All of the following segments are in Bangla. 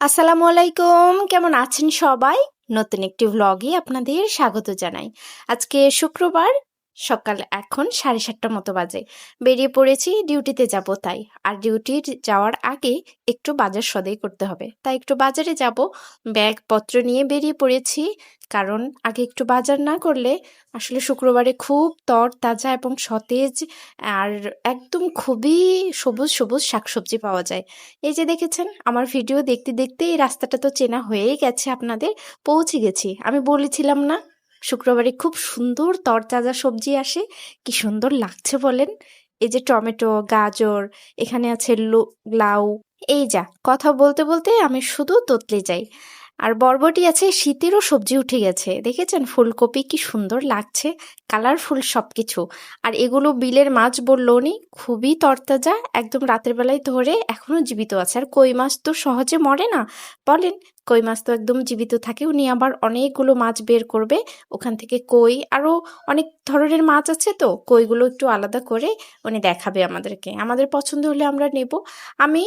আসসালামু আলাইকুম। কেমন আছেন সবাই? নতুন একটি ভ্লগে আপনাদের স্বাগত জানাই। আজকে শুক্রবার সকাল এখন সাড়ে সাতটার মতো বাজে। বেরিয়ে পড়েছি, ডিউটিতে যাব তাই। আর ডিউটির যাওয়ার আগে একটু বাজার সদাই করতে হবে। তাই একটু বাজারে যাব। ব্যাগপত্র নিয়ে বেরিয়ে পড়েছি। কারণ আগে একটু বাজার না করলে আসলে শুক্রবারে খুব তর, তাজা এবং সতেজ আর একদম খুবই সবুজ সবুজ শাকসবজি পাওয়া যায়। এই যে দেখেছেন, আমার ভিডিও দেখতে দেখতে এই রাস্তাটা তো চেনা হয়েই গেছে আপনাদের। পৌঁছে গেছি। আমি বলেছিলাম না শুক্রবারে খুব সুন্দর তরতাজা সবজি আসে। কি সুন্দর লাগছে বলেন? এই যে টমেটো, গাজর, এখানে আছে লাউ, এই যা। কথা বলতে বলতে আমি শুধু তোতলে যাই। আর বরবটি আছে, শীতেরও সবজি উঠে গেছে। দেখেছেন ফুলকপি কি সুন্দর লাগছে? কালারফুল সবকিছু। আর এগুলো বিলের মাছ বলল উনি, খুবই তরতাজা, একদম রাতের বেলায় ধরে এখনও জীবিত আছে। আর কই মাছ তো সহজে মরে না? বলেন কই মাছ তো একদম জীবিত থাকে, উনি আবার অনেকগুলো মাছ বের করবে। ওখান থেকে কই আরও অনেক ধরনের মাছ আছে তো, কইগুলো একটু আলাদা করে উনি দেখাবে আমাদেরকে। আমাদের পছন্দ হলে আমরা নেব। আমি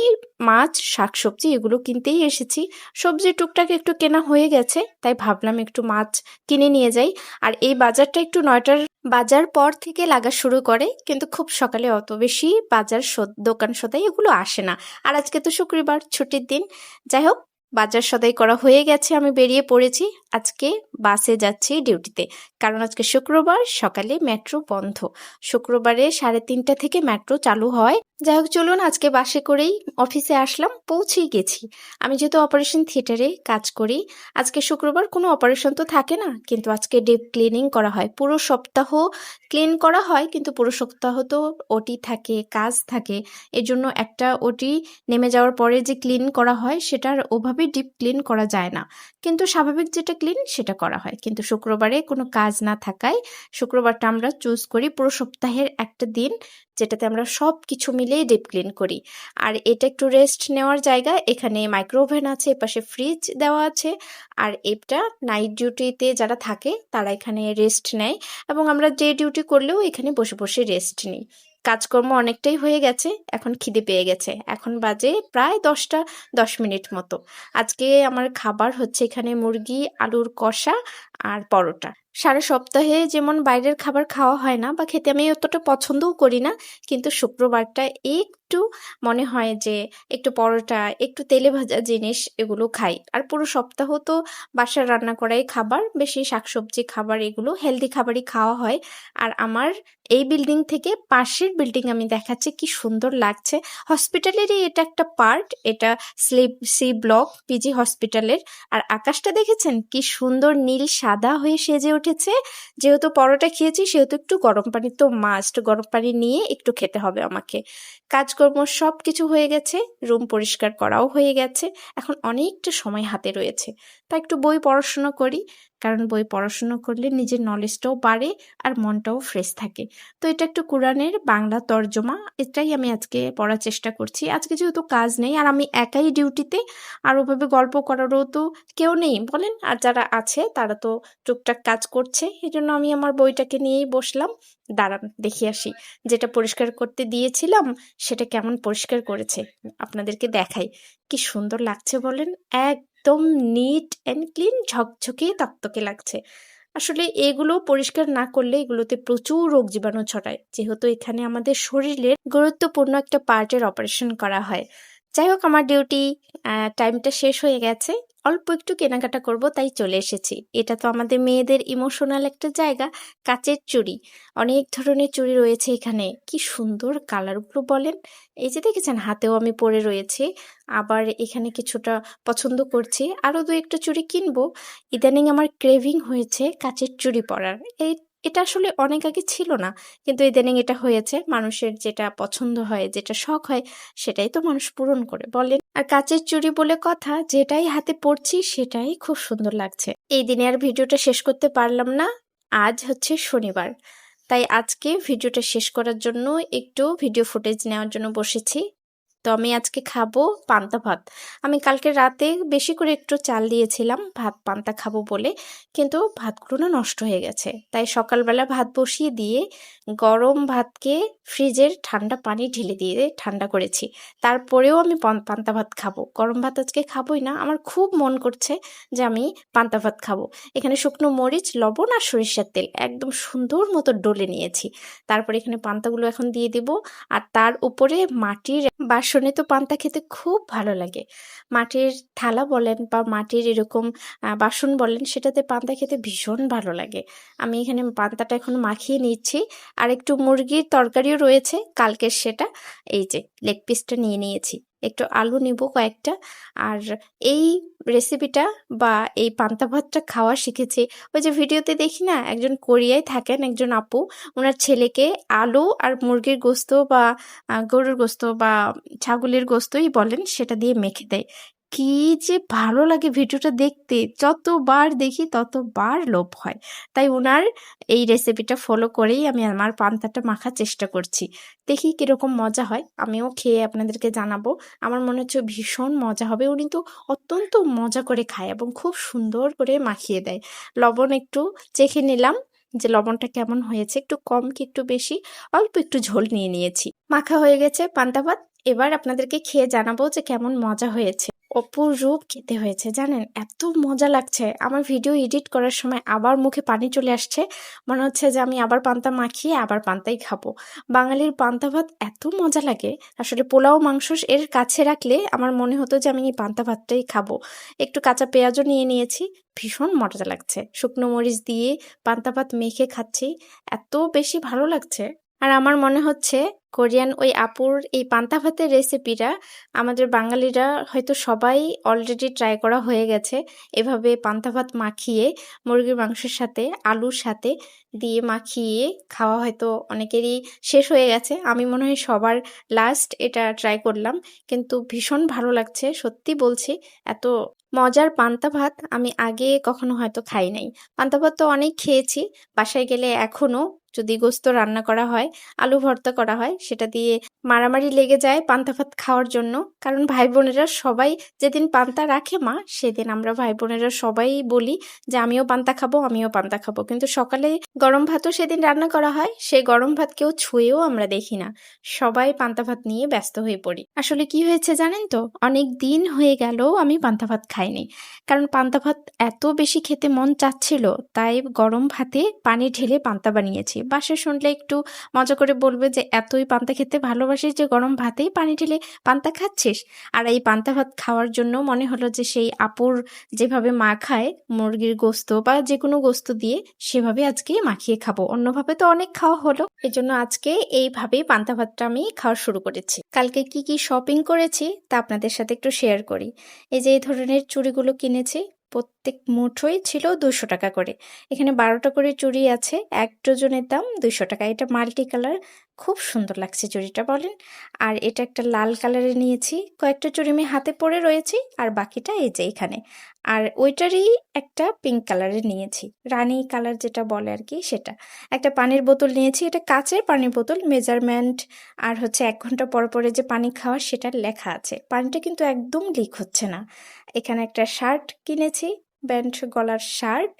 মাছ, শাকসবজি এগুলো কিনতেই এসেছি। সবজি টুকটাক একটু কেনা হয়ে গেছে, তাই ভাবলাম একটু মাছ কিনে নিয়ে যাই। আর এই বাজারটা একটু নয়টার বাজার পর থেকে লাগা শুরু করে, কিন্তু খুব সকালে অত বেশি বাজার দোকান সদাই এগুলো আসে না। আর আজকে তো শুক্রবার, ছুটির দিন। যাই হোক বাজার সদাই করা হয়ে গেছে, আমি বেরিয়ে পড়েছি। আজকে বাসে যাচ্ছি ডিউটিতে। কারণ আজকে শুক্রবার সকালে মেট্রো বন্ধ। শুক্রবারে সাড়ে তিনটা থেকে মেট্রো চালু হয়। যাই হোক চলুন আজকে বাসে করেই অফিসে আসলাম, পৌঁছেই গেছি। আমি যেহেতু অপারেশন থিয়েটারে কাজ করি, আজকে শুক্রবার কোনো অপারেশন তো থাকে না, কিন্তু আজকে ডিপ ক্লিনিং করা হয়। পুরো সপ্তাহ ক্লিন করা হয়, কিন্তু পুরো সপ্তাহ তো ওটি থাকে, কাজ থাকে। এর জন্য একটা ওটি নেমে যাওয়ার পরে যে ক্লিন করা হয়, সেটার ওভাবে ডিপ ক্লিন করা যায় না। কিন্তু স্বাভাবিক যেটা ক্লিন সেটা করা হয়। কিন্তু শুক্রবারে কোনো কাজ না থাকায়, শুক্রবারটা আমরা চুজ করি পুরো সপ্তাহের একটা দিন যেটাতে আমরা সব কিছু মিলিয়ে ডিপ ক্লিন করি। আর এটা একটু রেস্ট নেওয়ার জায়গা, এখানে মাইক্রোওভেন আছে, এপাশে ফ্রিজ দেওয়া আছে, আর এটা নাইট ডিউটিতে যারা থাকে, তারা এখানে রেস্ট নেয় এবং আমরা যে ডিউটি করলেও এখানে বসে বসে রেস্ট নিই। কাজকর্ম অনেকটাই হয়ে গেছে, এখন খিদে পেয়ে গেছে। এখন বাজে প্রায় দশটা, দশ মিনিট মতো। আজকে আমার খাবার হচ্ছে এখানে মুরগি, আলুর কষা আর পরোটা। সারা সপ্তাহে যেমন বাইরের খাবার খাওয়া হয় না বা খেতে আমি অতটা পছন্দও করি না, কিন্তু শুক্রবারটা একটু মনে হয় যে একটু পরোটা, একটু তেলে ভাজা জিনিস এগুলো খাই। আর পুরো সপ্তাহ তো বাসার রান্না করাই খাবার, বেশি শাকসবজি খাবার এগুলো হেলদি খাবারই খাওয়া হয়। আর আমার এই বিল্ডিং থেকে পাশের বিল্ডিং আমি দেখাচ্ছি, কি সুন্দর লাগছে। হসপিটালেরই এটা একটা পার্ট এটা স্লিপ, সি ব্লক পিজি হসপিটালের। আর আকাশটা দেখেছেন? কি সুন্দর নীল সাদা হয়ে সেজে উঠেছে। যেহেতু পরোটা খেয়েছি, সেহেতু একটু গরম পানি, তো মাস্ট গরম পানি নিয়ে একটু খেতে হবে আমাকে। কাজকর্ম সব কিছু হয়ে গেছে, রুম পরিষ্কার করাও হয়ে গেছে, এখন অনেকটা সময় হাতে রয়েছে। তা একটু বই পড়াশুনো করি কারণ বই পড়াশুনো করলে নিজের নলেজটাও বাড়ে আর মনটাও ফ্রেশ থাকে। তো এটা একটু কোরআনের বাংলা তর্জমা, এটাই আমি আজকে পড়ার চেষ্টা করছি। আজকে যেহেতু কাজ নেই আর আমি একাই ডিউটিতে আর ওভাবে গল্প করারও তো কেউ নেই বলেন, আর যারা আছে তারা তো টুকটাক কাজ করছে এই জন্য আমি আমার বইটাকে নিয়েই বসলাম। দাঁড়ান, দেখি আসি। যেটা পরিষ্কার করতে দিয়েছিলাম সেটা কেমন পরিষ্কার করেছে, আপনাদেরকে দেখাই। কি সুন্দর লাগছে বলেন একদম নিট অ্যান্ড ক্লিন ঝকঝকে তকতকে লাগছে। আসলে এগুলো পরিষ্কার না করলে এগুলোতে প্রচুর রোগ জীবাণু ছড়ায়। যেহেতু এখানে আমাদের শরীরের গুরুত্বপূর্ণ একটা পার্টের অপারেশন করা হয়। যাই হোক আমার ডিউটি টাইমটা শেষ হয়ে গেছে। অল্প একটু কেনাকাটা করব, তাই চলে এসেছি। এটা তো আমাদের মেয়েদের ইমোশনাল একটা জায়গা, কাচের চুড়ি। অনেক ধরনের চুড়ি রয়েছে এখানে। কি সুন্দর কালারগুলো বলেন। এই যে দেখেছেন, হাতেও আমি পরে রয়েছে। আবার এখানে কিছুটা পছন্দ করছি। আরও দু একটা চুড়ি কিনবো। ইদানিং আমার ক্রেভিং হয়েছে কাচের চুড়ি পরার। এই এটা আসলে অনেক আগে ছিল না। কিন্তু ইদানিং এটা হয়েছে। মানুষের যেটা পছন্দ হয়, যেটা শখ হয়, সেটাই তো মানুষ পূরণ করে বলেন। আর কাচের চুরি বলে কথা, যেটাই হাতে পড়ছি, সেটাই খুব সুন্দর লাগছে। এই দিনে আর ভিডিওটা শেষ করতে পারলাম না। আজ হচ্ছে শনিবার। তাই আজকে ভিডিওটা শেষ করার জন্য একটু ভিডিও ফুটেজ নেওয়ার জন্য বসেছি। তো আমি আজকে খাব পান্তা ভাত। আমি কালকে রাতে বেশি করে একটু চাল দিয়েছিলাম, ভাত পান্তা খাব বলে। কিন্তু ভাতগুলো না নষ্ট হয়ে গেছে। তাই সকালবেলা ভাত বসিয়ে দিয়ে গরম ভাতকে ফ্রিজের ঠান্ডা পানি ঢেলে দিয়ে ঠান্ডা করেছি। তারপরেও আমি পান- পান্তা ভাত খাব। গরম ভাত আজকে খাবোই না। আমার খুব মন করছে যে আমি পান্তা ভাত খাব। এখানে শুকনো মরিচ, লবণ আর সরিষার তেল একদম সুন্দর মতো ডলে নিয়েছি। তারপরে এখানে পান্তাগুলো এখন দিয়ে দিব। আর তার উপরে মাটির বাসনে তো পান্তা খেতে খুব ভালো লাগে। মাটির থালা বলেন বা মাটির এরকম বাসন বলেন, সেটাতে পান্তা খেতে ভীষণ ভালো লাগে। আমি এখানে পান্তাটা এখন মাখিয়ে নিচ্ছি। আর একটু মুরগির তরকারিও রয়েছে, কালকের সেটা। এই যে লেগ পিসটা নিয়ে নিয়েছি। একটু আলু নিব কয়েকটা। আর এই রেসিপিটা বা এই পান্তা ভাতটা খাওয়া শিখেছি। ওই যে ভিডিওতে দেখি না, একজন কোরিয়ায় থাকেন একজন আপু ওনার ছেলেকে আলু আর মুরগির গোস্ত বা গরুর গোস্ত বা ছাগলের গোস্তই বলেন, সেটা দিয়ে মেখে দেয়। কি যে ভালো লাগে ভিডিওটা দেখতে। যতবার দেখি ততবার লোভ হয়। তাই ওনার এই রেসিপিটা ফলো করেই আমি আমার পান্তাটা মাখার চেষ্টা করছি। দেখি কীরকম মজা হয়। আমিও খেয়ে আপনাদেরকে জানাব। আমার মনে হচ্ছে ভীষণ মজা হবে। উনি তো অত্যন্ত মজা করে খায় এবং খুব সুন্দর করে মাখিয়ে দেয়। লবণ একটু চেখে নিলাম যে লবণটা কেমন হয়েছে। একটু কম কি একটু বেশি? অল্প একটু ঝোল নিয়ে নিয়েছি। মাখা হয়ে গেছে পান্তা ভাত। এবার আপনাদেরকে খেয়ে জানাব যে কেমন মজা হয়েছে। অপরূপ খেতে হয়েছে, জানেন? এত মজা লাগছে। আমার ভিডিও এডিট করার সময় আবার মুখে পানি চলে আসছে। মনে হচ্ছে যে আমি আবার পান্তা মাখিয়ে আবার পান্তাই খাব। বাঙালির পান্তা ভাত এত মজা লাগে। আসলে পোলাও, মাংস এর কাছে রাখলে আমার মনে হতো যে আমি এই পান্তা ভাতটাই খাব। একটু কাঁচা পেঁয়াজও নিয়ে নিয়েছি। ভীষণ মজা লাগছে। শুকনো মরিচ দিয়ে পান্তা ভাত মেখে খাচ্ছি। এত বেশি ভালো লাগছে। আর আমার মনে হচ্ছে কোরিয়ান ওই আপুর এই পান্তা ভাতের রেসিপিটা আমাদের বাঙালিরা হয়তো সবাই অলরেডি ট্রাই করা হয়ে গেছে। এভাবে পান্তা ভাত মাখিয়ে, মুরগির মাংসের সাথে, আলুর সাথে দিয়ে মাখিয়ে খাওয়া হয়তো অনেকেরই শেষ হয়ে গেছে। আমি মনে হয় সবার লাস্ট এটা ট্রাই করলাম। কিন্তু ভীষণ ভালো লাগছে, সত্যি বলছি, এত মজার পান্তা ভাত আমি আগে কখনো হয়তো খাই নাই। পান্তা ভাত তো অনেক খেয়েছি, বাসায় গেলে এখনও যদি গোস্ত রান্না করা হয়, আলু ভর্তা করা হয়, সেটা দিয়ে মারামারি লেগে যায় পান্তা ভাত খাওয়ার জন্য। কারণ ভাই বোনেরা সবাই যেদিন পান্তা রাখে মা, সেদিন আমরা ভাই বোনেরা সবাই বলি যে, আমিও পান্তা খাব, আমিও পান্তা খাব। কিন্তু সকালে গরম ভাতও সেদিন রান্না করা হয়, সেই গরম ভাত কেউ ছুঁয়েও আমরা দেখি না। সবাই পান্তা ভাত নিয়ে ব্যস্ত হয়ে পড়ি। আসলে কি হয়েছে জানেন তো? অনেক দিন হয়ে গেল আমি পান্তা ভাত খাইনি। কারণ পান্তা ভাত এত বেশি খেতে মন চাচ্ছিল, তাই গরম ভাতে পানি ঢেলে পান্তা বানিয়েছি। বাসে শুনলে একটু মজা করে বলবে যে, এতই পান্তা খেতে ভালোবাসিস যে, গরম ভাতেই পানি ঢেলে পান্তা খাচ্ছিস? আর এই পান্তা ভাত খাওয়ার জন্য মনে হলো যে, সেই আপুর যেভাবে মা খায়, মুরগির গোস্ত বা যে কোনো গোস্ত দিয়ে সেভাবে আজকে মাখিয়ে খাব। অন্যভাবে তো অনেক খাওয়া হলো। এজন্য আজকে এইভাবেই পান্তা ভাতটা আমি খাওয়া শুরু করেছি। কালকে কি কি শপিং করেছি তা আপনাদের সাথে একটু শেয়ার করি। এই যে, এই ধরনের চুড়িগুলো কিনেছি প্রত্যেক মুঠোই ছিল দুশো টাকা করে। এখানে বারোটা করে চুড়ি আছে, এক ডজনের দাম দুশো টাকা। এটা মাল্টি কালার খুব সুন্দর লাগছে চুড়িটা, বলেন। আর এটা একটা লাল কালারের নিয়েছি, কয়েকটা চুড়ি আমি হাতে পরে রয়েছি, আর বাকিটা এই যে এখানে। আর ওইটারই একটা পিঙ্ক কালারের নিয়েছি, রানী কালার যেটা বলে আর কি সেটা। একটা পানির বোতল নিয়েছি, এটা কাচের পানির বোতল মেজারমেন্ট আর হচ্ছে এক ঘণ্টা পর পরে যে পানি খাওয়া সেটার লেখা আছে। পানিটা কিন্তু একদম লিক হচ্ছে না। এখানে একটা শার্ট কিনেছি ব্যান্ড গলার শার্ট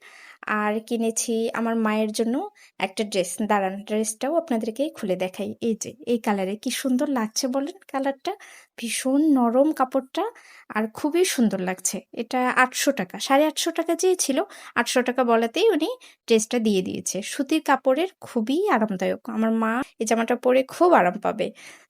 আর কিনেছি আমার মায়ের জন্য একটা ড্রেস। দাঁড়ান, ড্রেসটাও আপনাদেরকে খুলে দেখাই। এই যে, এই কালারে কি সুন্দর লাগছে বলেন কালারটা ভীষণ নরম কাপড়টা আর খুবই সুন্দর লাগছে। এটা আটশো টাকা, সাড়ে আটশো টাকা চেয়েছিল আটশো টাকা বলাতেই উনি ড্রেসটা দিয়ে দিয়েছে। সুতির কাপড়ের খুবই আরামদায়ক। আমার মা এই জামাটা পরে খুব আরাম পাবে।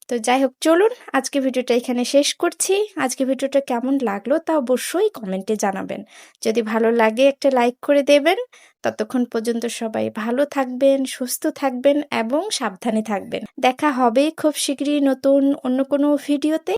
তো যাই হোক, চলুন আজকে ভিডিওটা এখানে শেষ করছি। আজকে ভিডিওটা কেমন লাগল তা অবশ্যই কমেন্টে জানাবেন। যদি ভালো লাগে একটা লাইক করে দেবেন। ততক্ষণ পর্যন্ত সবাই ভালো থাকবেন, সুস্থ থাকবেন এবং সাবধানে থাকবেন। দেখা হবে খুব শীঘ্রই নতুন অন্য কোনো ভিডিওতে।